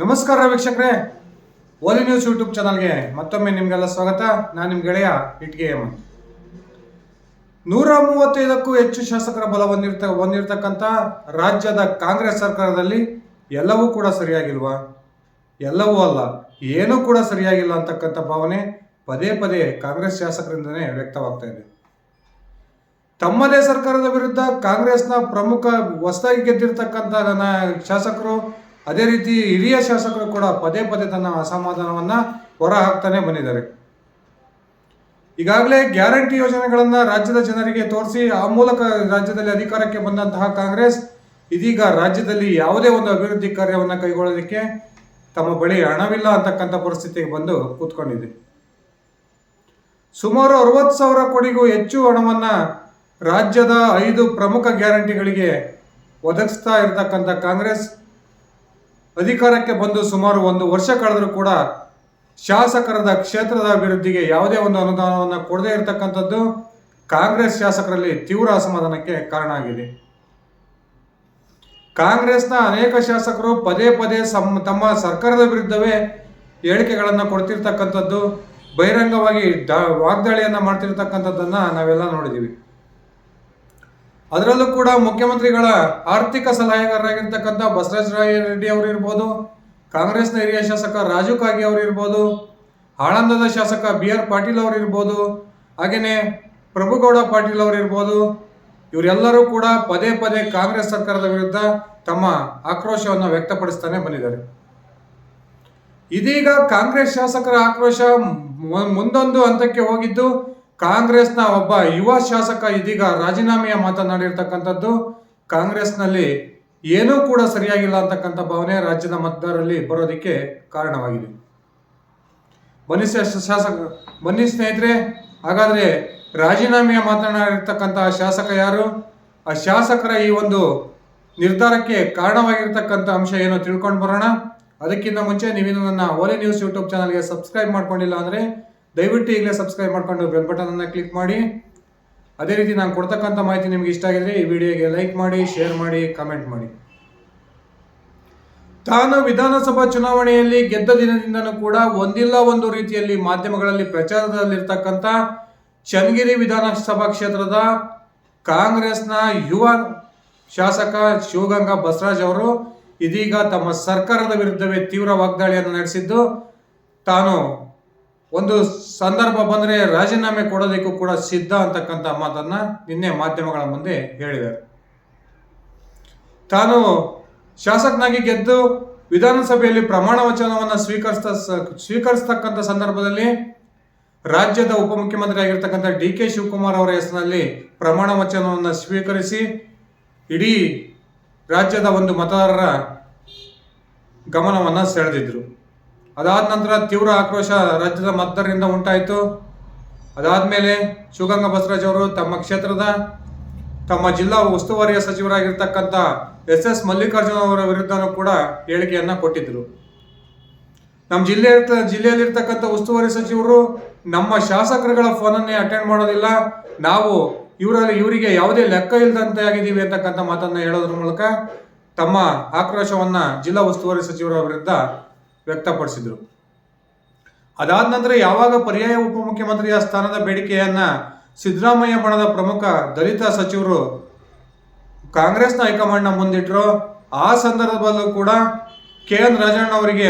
ನಮಸ್ಕಾರ ವೀಕ್ಷಕರೇ. ಓಲಿ news YouTube ಚಾನಲ್ಗೆ ಮತ್ತೊಮ್ಮೆ ನಿಮಗೆಲ್ಲ ಸ್ವಾಗತ. ನಾನು ನಿಮ್ಮ ಗೆಳೆಯ ಇಟ್ಗೆ ನೂರ ಮೂವತ್ತೈದಕ್ಕೂ ಹೆಚ್ಚು ಶಾಸಕರ ಬಲ ಹೊಂದಿರ್ತ, ಹೊಂದಿರತಕ್ಕಂಥ ರಾಜ್ಯದ ಕಾಂಗ್ರೆಸ್ ಸರ್ಕಾರದಲ್ಲಿ ಎಲ್ಲವೂ ಕೂಡ ಸರಿಯಾಗಿಲ್ವಾ? ಎಲ್ಲವೂ ಅಲ್ಲ, ಏನೂ ಕೂಡ ಸರಿಯಾಗಿಲ್ಲ ಅಂತಕ್ಕಂಥ ಭಾವನೆ ಪದೇ ಪದೇ ಕಾಂಗ್ರೆಸ್ ಶಾಸಕರಿಂದನೇ ವ್ಯಕ್ತವಾಗ್ತಾ ಇದೆ. ತಮ್ಮದೇ ಸರ್ಕಾರದ ವಿರುದ್ಧ ಕಾಂಗ್ರೆಸ್ನ ಪ್ರಮುಖ ಹೊಸದಾಗಿ ಗೆದ್ದಿರ್ತಕ್ಕಂಥ ಶಾಸಕರು ಅದೇ ರೀತಿ ಹಿರಿಯ ಶಾಸಕರು ಕೂಡ ಪದೇ ಪದೇ ತನ್ನ ಅಸಮಾಧಾನವನ್ನ ಹೊರ ಹಾಕ್ತಾನೆ ಬಂದಿದ್ದಾರೆ. ಈಗಾಗಲೇ ಗ್ಯಾರಂಟಿ ಯೋಜನೆಗಳನ್ನ ರಾಜ್ಯದ ಜನರಿಗೆ ತೋರಿಸಿ ಆ ಮೂಲಕ ರಾಜ್ಯದಲ್ಲಿ ಅಧಿಕಾರಕ್ಕೆ ಬಂದಂತಹ ಕಾಂಗ್ರೆಸ್ ಇದೀಗ ರಾಜ್ಯದಲ್ಲಿ ಯಾವುದೇ ಒಂದು ಅಭಿವೃದ್ಧಿ ಕಾರ್ಯವನ್ನು ಕೈಗೊಳ್ಳೋದಕ್ಕೆ ತಮ್ಮ ಬಳಿ ಹಣವಿಲ್ಲ ಅಂತಕ್ಕಂಥ ಪರಿಸ್ಥಿತಿಗೆ ಬಂದು ಕೂತ್ಕೊಂಡಿದೆ. ಸುಮಾರು ಅರವತ್ತು ಸಾವಿರ ಕೋಟಿಗೂ ಹೆಚ್ಚು ಹಣವನ್ನ ರಾಜ್ಯದ ಐದು ಪ್ರಮುಖ ಗ್ಯಾರಂಟಿಗಳಿಗೆ ಒದಗಿಸ್ತಾ ಇರತಕ್ಕಂಥ ಕಾಂಗ್ರೆಸ್ ಅಧಿಕಾರಕ್ಕೆ ಬಂದು ಸುಮಾರು ಒಂದು ವರ್ಷ ಕಳೆದರೂ ಕೂಡ ಶಾಸಕರದ ಕ್ಷೇತ್ರದ ಅಭಿವೃದ್ಧಿಗೆ ಯಾವುದೇ ಒಂದು ಅನುದಾನವನ್ನು ಕೊಡದೇ ಇರತಕ್ಕಂಥದ್ದು ಕಾಂಗ್ರೆಸ್ ಶಾಸಕರಲ್ಲಿ ತೀವ್ರ ಅಸಮಾಧಾನಕ್ಕೆ ಕಾರಣ ಆಗಿದೆ. ಕಾಂಗ್ರೆಸ್ನ ಅನೇಕ ಶಾಸಕರು ಪದೇ ಪದೇ ಸಮ್, ತಮ್ಮ ಸರ್ಕಾರದ ವಿರುದ್ಧವೇ ಹೇಳಿಕೆಗಳನ್ನು ಕೊಡ್ತಿರ್ತಕ್ಕಂಥದ್ದು, ಬಹಿರಂಗವಾಗಿ ವಾಗ್ದಾಳಿಯನ್ನು ಮಾಡ್ತಿರ್ತಕ್ಕಂಥದ್ದನ್ನ ನಾವೆಲ್ಲ ನೋಡಿದ್ದೀವಿ. ಅದರಲ್ಲೂ ಕೂಡ ಮುಖ್ಯಮಂತ್ರಿಗಳ ಆರ್ಥಿಕ ಸಲಹೆಗಾರರಾಗಿರ್ತಕ್ಕಂಥ ಬಸವರಾಜ ರಾಯ ರೆಡ್ಡಿ ಅವರು ಇರ್ಬೋದು, ಕಾಂಗ್ರೆಸ್ನ ಹಿರಿಯ ಶಾಸಕ ರಾಜು ಕಾಗಿ ಅವರು ಇರ್ಬೋದು ಆಳಂದದ ಶಾಸಕ ಬಿ ಆರ್ ಪಾಟೀಲ್ ಅವರು ಇರ್ಬೋದು, ಹಾಗೆಯೇ ಪ್ರಭುಗೌಡ ಪಾಟೀಲ್ ಅವರು ಇರ್ಬೋದು, ಇವರೆಲ್ಲರೂ ಕೂಡ ಪದೇ ಪದೇ ಕಾಂಗ್ರೆಸ್ ಸರ್ಕಾರದ ವಿರುದ್ಧ ತಮ್ಮ ಆಕ್ರೋಶವನ್ನು ವ್ಯಕ್ತಪಡಿಸ್ತಾನೆ ಬಂದಿದ್ದಾರೆ. ಇದೀಗ ಕಾಂಗ್ರೆಸ್ ಶಾಸಕರ ಆಕ್ರೋಶ ಮುಂದೊಂದು ಹಂತಕ್ಕೆ ಹೋಗಿದ್ದು ಕಾಂಗ್ರೆಸ್ನ ಒಬ್ಬ ಯುವ ಶಾಸಕ ಇದೀಗ ರಾಜೀನಾಮೆಯ ಮಾತನಾಡಿರ್ತಕ್ಕಂಥದ್ದು, ಕಾಂಗ್ರೆಸ್ನಲ್ಲಿ ಏನೂ ಕೂಡ ಸರಿಯಾಗಿಲ್ಲ ಅಂತಕ್ಕಂಥ ಭಾವನೆ ರಾಜ್ಯದ ಮತದಾರರಲ್ಲಿ ಬರೋದಕ್ಕೆ ಕಾರಣವಾಗಿದೆ. ಬನ್ನಿ ಶಾಸಕ, ಬನ್ನಿ ಸ್ನೇಹಿತರೆ, ಹಾಗಾದ್ರೆ ರಾಜೀನಾಮೆಯ ಮಾತನಾಡಿರ್ತಕ್ಕಂತಹ ಶಾಸಕ ಯಾರು? ಆ ಶಾಸಕರ ಈ ಒಂದು ನಿರ್ಧಾರಕ್ಕೆ ಕಾರಣವಾಗಿರ್ತಕ್ಕಂಥ ಅಂಶ ಏನು ತಿಳ್ಕೊಂಡು ಬರೋಣ. ಅದಕ್ಕಿಂತ ಮುಂಚೆ ನೀವಿನ್ನು ನನ್ನ ಓಲೆ ನ್ಯೂಸ್ ಯೂಟ್ಯೂಬ್ ಚಾನಲ್ಗೆ ಸಬ್ಸ್ಕ್ರೈಬ್ ಮಾಡ್ಕೊಂಡಿಲ್ಲ ಅಂದರೆ ದಯವಿಟ್ಟು ಈಗಲೇ ಸಬ್ಸ್ಕ್ರೈಬ್ ಮಾಡ್ಕೊಂಡು ಬೆಲ್ ಬಟನನ್ನು ಕ್ಲಿಕ್ ಮಾಡಿ. ಅದೇ ರೀತಿ ನಾನು ಕೊಡ್ತಕ್ಕಂಥ ಮಾಹಿತಿ ನಿಮ್ಗೆ ಇಷ್ಟ ಆಗಿದ್ರೆ ಈ ವಿಡಿಯೋಗೆ ಲೈಕ್ ಮಾಡಿ ಶೇರ್ ಮಾಡಿ ಕಮೆಂಟ್ ಮಾಡಿ. ತಾನು ವಿಧಾನಸಭಾ ಚುನಾವಣೆಯಲ್ಲಿ ಗೆದ್ದ ದಿನದಿಂದನೂ ಕೂಡ ಒಂದಿಲ್ಲ ಒಂದು ರೀತಿಯಲ್ಲಿ ಮಾಧ್ಯಮಗಳಲ್ಲಿ ಪ್ರಚಾರದಲ್ಲಿರ್ತಕ್ಕಂಥ ಚನ್ನಗಿರಿ ವಿಧಾನಸಭಾ ಕ್ಷೇತ್ರದ ಕಾಂಗ್ರೆಸ್ನ ಯುವ ಶಾಸಕ ಶಿವಗಂಗಾ ಬಸವರಾಜ್ ಅವರು ಇದೀಗ ತಮ್ಮ ಸರ್ಕಾರದ ವಿರುದ್ಧವೇ ತೀವ್ರ ವಾಗ್ದಾಳಿಯನ್ನು ನಡೆಸಿದ್ದು ತಾನು ಒಂದು ಸಂದರ್ಭ ಬಂದರೆ ರಾಜೀನಾಮೆ ಕೊಡೋದಕ್ಕೂ ಕೂಡ ಸಿದ್ಧ ಅಂತಕ್ಕಂಥ ಮಾತನ್ನ ನಿನ್ನೆ ಮಾಧ್ಯಮಗಳ ಮುಂದೆ ಹೇಳಿದರು ತಾನು ಶಾಸಕನಾಗಿ ಗೆದ್ದು ವಿಧಾನಸಭೆಯಲ್ಲಿ ಪ್ರಮಾಣ ವಚನವನ್ನು ಸ್ವೀಕರಿಸ್ತ ಸ್ವೀಕರಿಸ್ತಕ್ಕಂಥ ಸಂದರ್ಭದಲ್ಲಿ ರಾಜ್ಯದ ಉಪಮುಖ್ಯಮಂತ್ರಿ ಆಗಿರ್ತಕ್ಕಂಥ ಡಿ ಕೆ ಶಿವಕುಮಾರ್ ಅವರ ಹೆಸರಿನಲ್ಲಿ ಪ್ರಮಾಣ ವಚನವನ್ನು ಸ್ವೀಕರಿಸಿ ಇಡೀ ರಾಜ್ಯದ ಒಂದು ಮತದಾರರ ಗಮನವನ್ನು ಸೆಳೆದಿದ್ರು. ಅದಾದ ನಂತರ ತೀವ್ರ ಆಕ್ರೋಶ ರಾಜ್ಯದ ಮತದಾರರಿಂದ ಉಂಟಾಯಿತು. ಅದಾದಮೇಲೆ ಶಿವಗಂಗಾ ಬಸವರಾಜ್ ಅವರು ತಮ್ಮ ಕ್ಷೇತ್ರದ ತಮ್ಮ ಜಿಲ್ಲಾ ಉಸ್ತುವಾರಿಯ ಸಚಿವರಾಗಿರ್ತಕ್ಕಂಥ ಎಸ್ ಎಸ್ ಮಲ್ಲಿಕಾರ್ಜುನ ಅವರ ವಿರುದ್ಧನೂ ಕೂಡ ಹೇಳಿಕೆಯನ್ನು ಕೊಟ್ಟಿದ್ರು ನಮ್ಮ ಜಿಲ್ಲೆ ಜಿಲ್ಲೆಯಲ್ಲಿರ್ತಕ್ಕಂಥ ಉಸ್ತುವಾರಿ ಸಚಿವರು ನಮ್ಮ ಶಾಸಕರುಗಳ ಫೋನನ್ನೇ ಅಟೆಂಡ್ ಮಾಡೋದಿಲ್ಲ. ನಾವು ಇವರಲ್ಲಿ ಇವರಿಗೆ ಯಾವುದೇ ಲೆಕ್ಕ ಇಲ್ಲದಂತೆ ಆಗಿದ್ದೀವಿ ಅಂತಕ್ಕಂಥ ಮಾತನ್ನ ಹೇಳೋದ್ರ ಮೂಲಕ ತಮ್ಮ ಆಕ್ರೋಶವನ್ನ ಜಿಲ್ಲಾ ಉಸ್ತುವಾರಿ ಸಚಿವರ ವಿರುದ್ಧ ವ್ಯಕ್ತಪಡಿಸಿದ್ರು. ಅದಾದ ನಂತರ ಯಾವಾಗ ಪರ್ಯಾಯ ಉಪಮುಖ್ಯಮಂತ್ರಿಯ ಸ್ಥಾನದ ಬೇಡಿಕೆಯನ್ನ ಸಿದ್ದರಾಮಯ್ಯ ಬಣದ ಪ್ರಮುಖ ದಲಿತ ಸಚಿವರು ಕಾಂಗ್ರೆಸ್ನ ಹೈಕಮಾಂಡ್ನ ಮುಂದಿಟ್ಟರು ಆ ಸಂದರ್ಭದಲ್ಲೂ ಕೂಡ ಕೆ ಎನ್ ರಾಜಣ್ಣ ಅವರಿಗೆ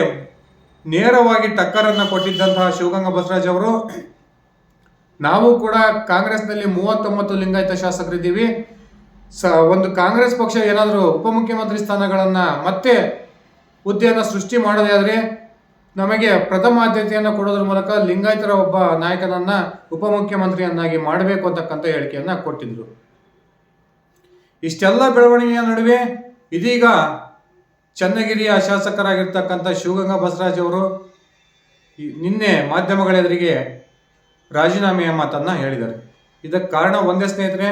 ನೇರವಾಗಿ ಟಕ್ಕರನ್ನು ಕೊಟ್ಟಿದ್ದಂತಹ ಶಿವಗಂಗಾ ಬಸವರಾಜ್ ಅವರು, ನಾವು ಕೂಡ ಕಾಂಗ್ರೆಸ್ನಲ್ಲಿ ಮೂವತ್ತೊಂಬತ್ತು ಲಿಂಗಾಯತ ಶಾಸಕರಿದ್ದೀವಿ. ಸ, ಒಂದು ಕಾಂಗ್ರೆಸ್ ಪಕ್ಷ ಏನಾದರೂ ಉಪಮುಖ್ಯಮಂತ್ರಿ ಸ್ಥಾನಗಳನ್ನು ಮತ್ತೆ ಹುದ್ದೆಯನ್ನು ಸೃಷ್ಟಿ ಮಾಡೋದೇ ಆದರೆ ನಮಗೆ ಪ್ರಥಮ ಆದ್ಯತೆಯನ್ನು ಕೊಡೋದ್ರ ಮೂಲಕ ಲಿಂಗಾಯತರ ಒಬ್ಬ ನಾಯಕನನ್ನ ಉಪಮುಖ್ಯಮಂತ್ರಿಯನ್ನಾಗಿ ಮಾಡಬೇಕು ಅಂತಕ್ಕಂಥ ಹೇಳಿಕೆಯನ್ನ ಕೊಟ್ಟಿದ್ರು. ಇಷ್ಟೆಲ್ಲ ಬೆಳವಣಿಗೆಯ ನಡುವೆ ಇದೀಗ ಚನ್ನಗಿರಿಯ ಶಾಸಕರಾಗಿರ್ತಕ್ಕಂಥ ಶಿವಗಂಗಾ ಬಸವರಾಜ್ ಅವರು ನಿನ್ನೆ ಮಾಧ್ಯಮಗಳೆದುರಿಗೆ ರಾಜೀನಾಮೆಯ ಮಾತನ್ನ ಹೇಳಿದ್ದಾರೆ. ಇದಕ್ಕೆ ಕಾರಣ ಒಂದೇ ಸ್ನೇಹಿತರೆ,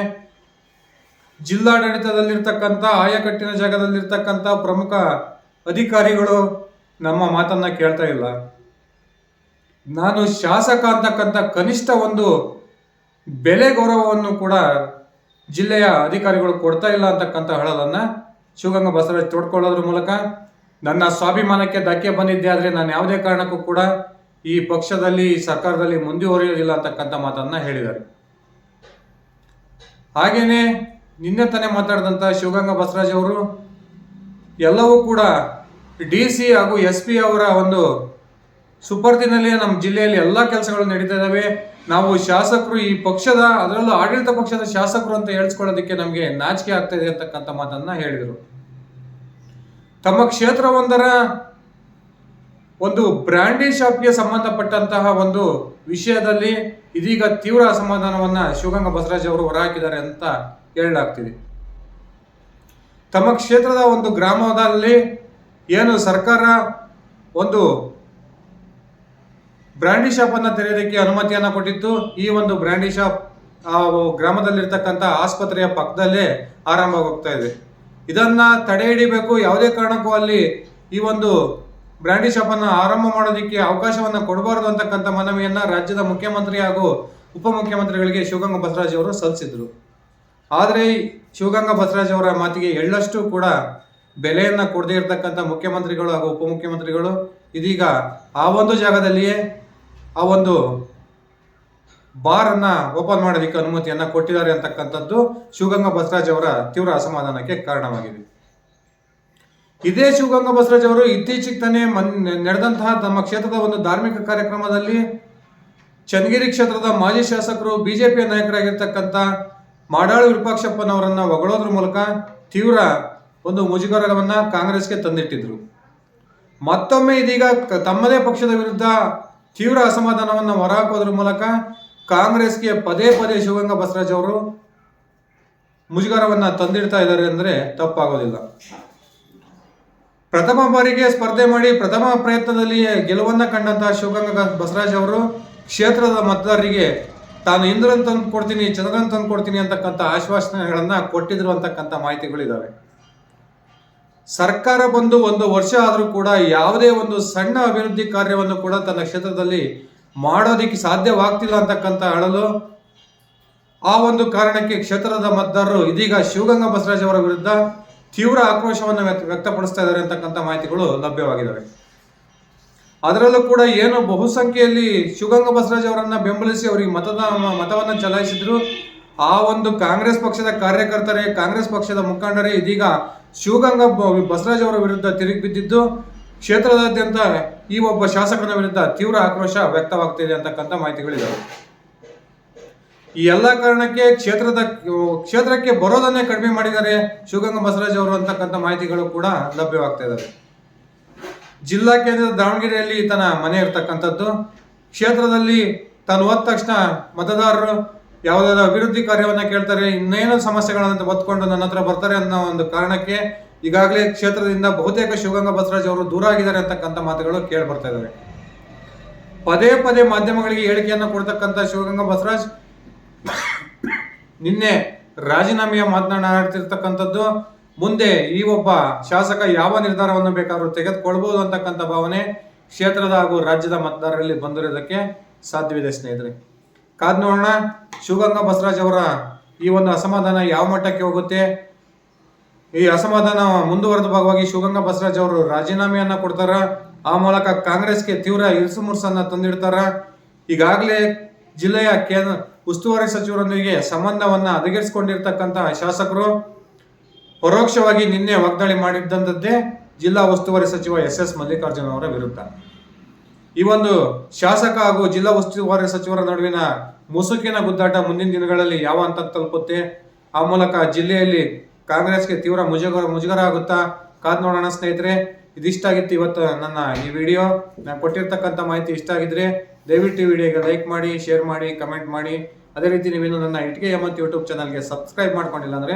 ಜಿಲ್ಲಾಡಳಿತದಲ್ಲಿರ್ತಕ್ಕಂಥ ಆಯಕಟ್ಟಿನ ಜಾಗದಲ್ಲಿರ್ತಕ್ಕಂಥ ಪ್ರಮುಖ ಅಧಿಕಾರಿಗಳು ನಮ್ಮ ಮಾತನ್ನ ಕೇಳ್ತಾ ಇಲ್ಲ. ನಾನು ಶಾಸಕ ಅಂತಕ್ಕಂಥ ಕನಿಷ್ಠ ಒಂದು ಬೆಲೆ ಗೌರವವನ್ನು ಕೂಡ ಜಿಲ್ಲೆಯ ಅಧಿಕಾರಿಗಳು ಕೊಡ್ತಾ ಇಲ್ಲ ಅಂತಕ್ಕಂಥ ಹಳದನ್ನ ಶಿವಗಂಗಾ ಬಸವರಾಜ್ ತೋಡ್ಕೊಳ್ಳೋದ್ರ ಮೂಲಕ ನನ್ನ ಸ್ವಾಭಿಮಾನಕ್ಕೆ ಧಕ್ಕೆ ಬಂದಿದ್ದೆ ಆದರೆ ನಾನು ಯಾವುದೇ ಕಾರಣಕ್ಕೂ ಕೂಡ ಈ ಪಕ್ಷದಲ್ಲಿ, ಈ ಸರ್ಕಾರದಲ್ಲಿ ಮುಂದುವರಿಯೋದಿಲ್ಲ ಅಂತಕ್ಕಂಥ ಮಾತನ್ನ ಹೇಳಿದ್ದಾರೆ. ಹಾಗೇನೆ ನಿನ್ನೆ ತಾನೇ ಮಾತಾಡಿದಂಥ ಶಿವಗಂಗಾ ಬಸವರಾಜ್ ಅವರು ಎಲ್ಲವೂ ಕೂಡ ಡಿ ಸಿ ಹಾಗೂ ಎಸ್ ಪಿ ಅವರ ಒಂದು ಸುಪರ್ದಿನಲ್ಲಿ ನಮ್ಮ ಜಿಲ್ಲೆಯಲ್ಲಿ ಎಲ್ಲ ಕೆಲಸಗಳು ನಡೀತಾ ಇದ್ದಾವೆ. ನಾವು ಶಾಸಕರು, ಈ ಪಕ್ಷದ, ಅದರಲ್ಲೂ ಆಡಳಿತ ಪಕ್ಷದ ಶಾಸಕರು ಅಂತ ಹೇಳಿಸ್ಕೊಳ್ಳೋದಕ್ಕೆ ನಮಗೆ ನಾಚಿಕೆ ಆಗ್ತಾ ಇದೆ ಅಂತಕ್ಕಂಥ ಮಾತನ್ನ ಹೇಳಿದರು. ತಮ್ಮ ಕ್ಷೇತ್ರವೊಂದರ ಒಂದು ಬ್ರ್ಯಾಂಡಿ ಶಾಪ್ಗೆ ಸಂಬಂಧಪಟ್ಟಂತಹ ಒಂದು ವಿಷಯದಲ್ಲಿ ಇದೀಗ ತೀವ್ರ ಅಸಮಾಧಾನವನ್ನು ಶಿವಗಂಗಾ ಬಸವರಾಜ್ ಅವರು ಹೊರಹಾಕಿದ್ದಾರೆ ಅಂತ ಹೇಳಲಾಗ್ತಿದೆ. ತಮ್ಮ ಕ್ಷೇತ್ರದ ಒಂದು ಗ್ರಾಮದಲ್ಲಿ ಏನು ಸರ್ಕಾರ ಒಂದು ಬ್ರ್ಯಾಂಡಿ ಶಾಪ್ ಅನ್ನ ತೆರೆಯೋದಕ್ಕೆ ಅನುಮತಿಯನ್ನ ಕೊಟ್ಟಿತ್ತು. ಈ ಒಂದು ಬ್ರ್ಯಾಂಡಿ ಶಾಪ್ ಆ ಗ್ರಾಮದಲ್ಲಿರ್ತಕ್ಕಂಥ ಆಸ್ಪತ್ರೆಯ ಪಕ್ಕದಲ್ಲೇ ಆರಂಭವಾಗ್ತಾ ಇದೆ. ಇದನ್ನ ತಡೆ ಹಿಡಿಬೇಕು. ಯಾವುದೇ ಕಾರಣಕ್ಕೂ ಅಲ್ಲಿ ಈ ಒಂದು ಬ್ರ್ಯಾಂಡಿ ಶಾಪ್ ಅನ್ನ ಆರಂಭ ಮಾಡೋದಕ್ಕೆ ಅವಕಾಶವನ್ನ ಕೊಡಬಾರದು ಅಂತಕ್ಕಂಥ ಮನವಿಯನ್ನ ರಾಜ್ಯದ ಮುಖ್ಯಮಂತ್ರಿ ಹಾಗೂ ಉಪಮುಖ್ಯಮಂತ್ರಿಗಳಿಗೆ ಶಿವಗಂಗಾ ಬಸವರಾಜ್ ಅವರು ಸಲ್ಲಿಸಿದ್ರು. ಆದರೆ ಶಿವಗಂಗಾ ಬಸವರಾಜ್ ಅವರ ಮಾತಿಗೆ ಎಳ್ಳಷ್ಟು ಕೂಡ ಬೆಲೆಯನ್ನು ಕೊಡದೇ ಇರತಕ್ಕಂಥ ಮುಖ್ಯಮಂತ್ರಿಗಳು ಹಾಗೂ ಉಪಮುಖ್ಯಮಂತ್ರಿಗಳು ಇದೀಗ ಆ ಒಂದು ಜಾಗದಲ್ಲಿಯೇ ಆ ಒಂದು ಬಾರ್ ಅನ್ನ ಓಪನ್ ಮಾಡೋದಕ್ಕೆ ಅನುಮತಿಯನ್ನ ಕೊಟ್ಟಿದ್ದಾರೆ ಅಂತಕ್ಕಂಥದ್ದು ಶಿವಗಂಗಾ ಬಸವರಾಜ್ ಅವರ ತೀವ್ರ ಅಸಮಾಧಾನಕ್ಕೆ ಕಾರಣವಾಗಿದೆ. ಇದೇ ಶಿವಗಂಗಾ ಬಸವರಾಜ್ ಅವರು ಇತ್ತೀಚೆಗೆ ತಾನೇ ಮನ್ ನಡೆದಂತಹ ತಮ್ಮ ಕ್ಷೇತ್ರದ ಒಂದು ಧಾರ್ಮಿಕ ಕಾರ್ಯಕ್ರಮದಲ್ಲಿ ಚನ್ನಗಿರಿ ಕ್ಷೇತ್ರದ ಮಾಜಿ ಶಾಸಕರು, ಬಿಜೆಪಿಯ ನಾಯಕರಾಗಿರ್ತಕ್ಕಂಥ ಮಾಡಾಳು ವಿರೂಪಾಕ್ಷಪ್ಪನವರನ್ನ ಒಗಳೋದ್ರ ಮೂಲಕ ತೀವ್ರ ಒಂದು ಮುಜುಗರವನ್ನ ಕಾಂಗ್ರೆಸ್ಗೆ ತಂದಿಟ್ಟಿದ್ರು. ಮತ್ತೊಮ್ಮೆ ಇದೀಗ ತಮ್ಮದೇ ಪಕ್ಷದ ವಿರುದ್ಧ ತೀವ್ರ ಅಸಮಾಧಾನವನ್ನು ಹೊರಹಾಕೋದ್ರ ಮೂಲಕ ಕಾಂಗ್ರೆಸ್ಗೆ ಪದೇ ಪದೇ ಶಿವಗಂಗಾ ಬಸವರಾಜ್ ಅವರು ಮುಜುಗರವನ್ನ ತಂದಿಡ್ತಾ ಇದ್ದಾರೆ ಅಂದ್ರೆ ತಪ್ಪಾಗೋದಿಲ್ಲ. ಪ್ರಥಮ ಬಾರಿಗೆ ಸ್ಪರ್ಧೆ ಮಾಡಿ ಪ್ರಥಮ ಪ್ರಯತ್ನದಲ್ಲಿ ಗೆಲುವನ್ನ ಕಂಡಂತಹ ಶಿವಗಂಗಾ ಬಸವರಾಜ್ ಅವರು ಕ್ಷೇತ್ರದ ಮತದಾರರಿಗೆ ತಾನು ಇಂದ್ರನ್ ತಂದು ಕೊಡ್ತೀನಿ ಚಂದ್ರನ್ ತಂದು ಕೊಡ್ತೀನಿ ಅಂತಕ್ಕಂಥ ಆಶ್ವಾಸನೆಗಳನ್ನ ಕೊಟ್ಟಿದ್ರು ಅಂತಕ್ಕಂಥ ಮಾಹಿತಿಗಳಿದಾವೆ. ಸರ್ಕಾರ ಬಂದು ಒಂದು ವರ್ಷ ಆದರೂ ಕೂಡ ಯಾವುದೇ ಒಂದು ಸಣ್ಣ ಅಭಿವೃದ್ಧಿ ಕಾರ್ಯವನ್ನು ಕೂಡ ತನ್ನ ಕ್ಷೇತ್ರದಲ್ಲಿ ಮಾಡೋದಕ್ಕೆ ಸಾಧ್ಯವಾಗ್ತಿಲ್ಲ ಅಂತಕ್ಕಂಥ ಹೇಳಲು ಆ ಒಂದು ಕಾರಣಕ್ಕೆ ಕ್ಷೇತ್ರದ ಮತದಾರರು ಇದೀಗ ಶಿವಗಂಗಾ ಬಸವರಾಜ್ ಅವರ ವಿರುದ್ಧ ತೀವ್ರ ಆಕ್ರೋಶವನ್ನು ವ್ಯಕ್ತ- ವ್ಯಕ್ತಪಡಿಸ್ತಾ ಇದ್ದಾರೆ ಅಂತಕ್ಕಂಥ ಮಾಹಿತಿಗಳು ಲಭ್ಯವಾಗಿದ್ದಾವೆ ಅದರಲ್ಲೂ ಕೂಡ ಏನು ಬಹುಸಂಖ್ಯೆಯಲ್ಲಿ ಶಿವಗಂಗ ಬಸವರಾಜ್ ಅವರನ್ನ ಬೆಂಬಲಿಸಿ ಅವರಿಗೆ ಮತದ ಮತವನ್ನು ಚಲಾಯಿಸಿದ್ರು. ಆ ಒಂದು ಕಾಂಗ್ರೆಸ್ ಪಕ್ಷದ ಕಾರ್ಯಕರ್ತರೇ, ಕಾಂಗ್ರೆಸ್ ಪಕ್ಷದ ಮುಖಂಡರೇ ಇದೀಗ ಶಿವಗಂಗ ಬಸವರಾಜ್ ಅವರ ವಿರುದ್ಧ ತಿರುಗಿ ಬಿದ್ದಿದ್ದು. ಕ್ಷೇತ್ರದಾದ್ಯಂತ ಈ ಒಬ್ಬ ಶಾಸಕನ ವಿರುದ್ಧ ತೀವ್ರ ಆಕ್ರೋಶ ವ್ಯಕ್ತವಾಗ್ತಿದೆ ಅಂತಕ್ಕಂಥ ಮಾಹಿತಿಗಳಿದ್ದಾವೆ ಈ ಎಲ್ಲ ಕಾರಣಕ್ಕೆ ಕ್ಷೇತ್ರದ, ಕ್ಷೇತ್ರಕ್ಕೆ ಬರೋದನ್ನೇ ಕಡಿಮೆ ಮಾಡಿದ್ದಾರೆ ಶಿವಗಂಗ ಬಸವರಾಜ್ ಅವರು ಅಂತಕ್ಕಂಥ ಮಾಹಿತಿಗಳು ಕೂಡ ಲಭ್ಯವಾಗ್ತಾ ಇದ್ದಾವೆ ಜಿಲ್ಲಾ ಕೇಂದ್ರದ ದಾವಣಗೆರೆಯಲ್ಲಿ ತನ್ನ ಮನೆ ಇರ್ತಕ್ಕಂಥದ್ದು. ಕ್ಷೇತ್ರದಲ್ಲಿ ತಾನು ಹೋದ ತಕ್ಷಣ ಮತದಾರರು ಯಾವುದಾದ್ರು ಅಭಿವೃದ್ಧಿ ಕಾರ್ಯವನ್ನು ಕೇಳ್ತಾರೆ, ಇನ್ನೇನು ಸಮಸ್ಯೆಗಳನ್ನು ಹೊತ್ಕೊಂಡು ನನ್ನ ಹತ್ರ ಬರ್ತಾರೆ ಅನ್ನೋ ಒಂದು ಕಾರಣಕ್ಕೆ ಈಗಾಗಲೇ ಕ್ಷೇತ್ರದಿಂದ ಬಹುತೇಕ ಶಿವಗಂಗಾ ಬಸವರಾಜ್ ಅವರು ದೂರ ಆಗಿದ್ದಾರೆ ಅಂತಕ್ಕಂಥ ಮಾತುಗಳು ಕೇಳಿ ಬರ್ತಾ ಪದೇ ಪದೇ ಮಾಧ್ಯಮಗಳಿಗೆ ಹೇಳಿಕೆಯನ್ನು ಕೊಡ್ತಕ್ಕಂಥ ಶಿವಗಂಗಾ ಬಸವರಾಜ್, ನಿನ್ನೆ ರಾಜೀನಾಮೆಯ ಮಾತನಾಡ್ತಿರ್ತಕ್ಕಂಥದ್ದು ಮುಂದೆ ಈ ಒಬ್ಬ ಶಾಸಕ ಯಾವ ನಿರ್ಧಾರವನ್ನು ಬೇಕಾದರೂ ತೆಗೆದುಕೊಳ್ಬಹುದು ಅಂತಕ್ಕಂಥ ಭಾವನೆ ಕ್ಷೇತ್ರದ ಹಾಗೂ ರಾಜ್ಯದ ಮತದಾರರಲ್ಲಿ ಬಂದಿರೋದಕ್ಕೆ ಸಾಧ್ಯವಿದೆ ಸ್ನೇಹಿತರೆ. ಕಾದ್ ನೋಡೋಣ, ಶಿವಗಂಗಾ ಬಸವರಾಜ್ ಅವರ ಈ ಒಂದು ಅಸಮಾಧಾನ ಯಾವ ಮಟ್ಟಕ್ಕೆ ಹೋಗುತ್ತೆ? ಈ ಅಸಮಾಧಾನ ಮುಂದುವರೆದ ಭಾಗವಾಗಿ ಶಿವಗಂಗಾ ಬಸವರಾಜ್ ಅವರು ರಾಜೀನಾಮೆಯನ್ನ ಕೊಡ್ತಾರ? ಆ ಮೂಲಕ ಕಾಂಗ್ರೆಸ್ಗೆ ತೀವ್ರ ಇರಿಸು ಮುರ್ಸನ್ನ ತಂದಿಡ್ತಾರ? ಈಗಾಗಲೇ ಜಿಲ್ಲೆಯ ಕೇಂದ್ರ ಉಸ್ತುವಾರಿ ಸಚಿವರೊಂದಿಗೆ ಸಂಬಂಧವನ್ನ ಹದಗೆಡಿಸಿಕೊಂಡಿರ್ತಕ್ಕಂತಹ ಶಾಸಕರು ಪರೋಕ್ಷವಾಗಿ ನಿನ್ನೆ ವಾಗ್ದಾಳಿ ಮಾಡಿದ್ದಂಥದ್ದೇ ಜಿಲ್ಲಾ ಉಸ್ತುವಾರಿ ಸಚಿವ ಎಸ್ ಎಸ್ ಮಲ್ಲಿಕಾರ್ಜುನ ಅವರ ವಿರುದ್ಧ. ಈ ಒಂದು ಶಾಸಕ ಹಾಗೂ ಜಿಲ್ಲಾ ಉಸ್ತುವಾರಿ ಸಚಿವರ ನಡುವಿನ ಮುಸುಕಿನ ಗುದ್ದಾಟ ಮುಂದಿನ ದಿನಗಳಲ್ಲಿ ಯಾವ ಹಂತ ತಲುಪುತ್ತೆ? ಆ ಮೂಲಕ ಜಿಲ್ಲೆಯಲ್ಲಿ ಕಾಂಗ್ರೆಸ್ಗೆ ತೀವ್ರ ಮುಜುಗರ ಮುಜುಗರ ಆಗುತ್ತಾ? ಕಾದ್ ನೋಡೋಣ ಸ್ನೇಹಿತರೆ. ಇದಿಷ್ಟ ಆಗಿತ್ತು ಇವತ್ತು ನನ್ನ ಈ ವಿಡಿಯೋ. ನಾನು ಕೊಟ್ಟಿರ್ತಕ್ಕಂಥ ಮಾಹಿತಿ ಇಷ್ಟ ಆಗಿದ್ರೆ ದಯವಿಟ್ಟು ವಿಡಿಯೋಗೆ ಲೈಕ್ ಮಾಡಿ, ಶೇರ್ ಮಾಡಿ, ಕಮೆಂಟ್ ಮಾಡಿ. ಅದೇ ರೀತಿ ನೀವೇನು ನನ್ನ ಇಟ್ಕೆ ಎಮ್ಮತ್ ಯೂಟ್ಯೂಬ್ ಚಾನಲ್ಗೆ ಸಬ್ಸ್ಕ್ರೈಬ್ ಮಾಡ್ಕೊಂಡಿಲ್ಲ ಅಂದರೆ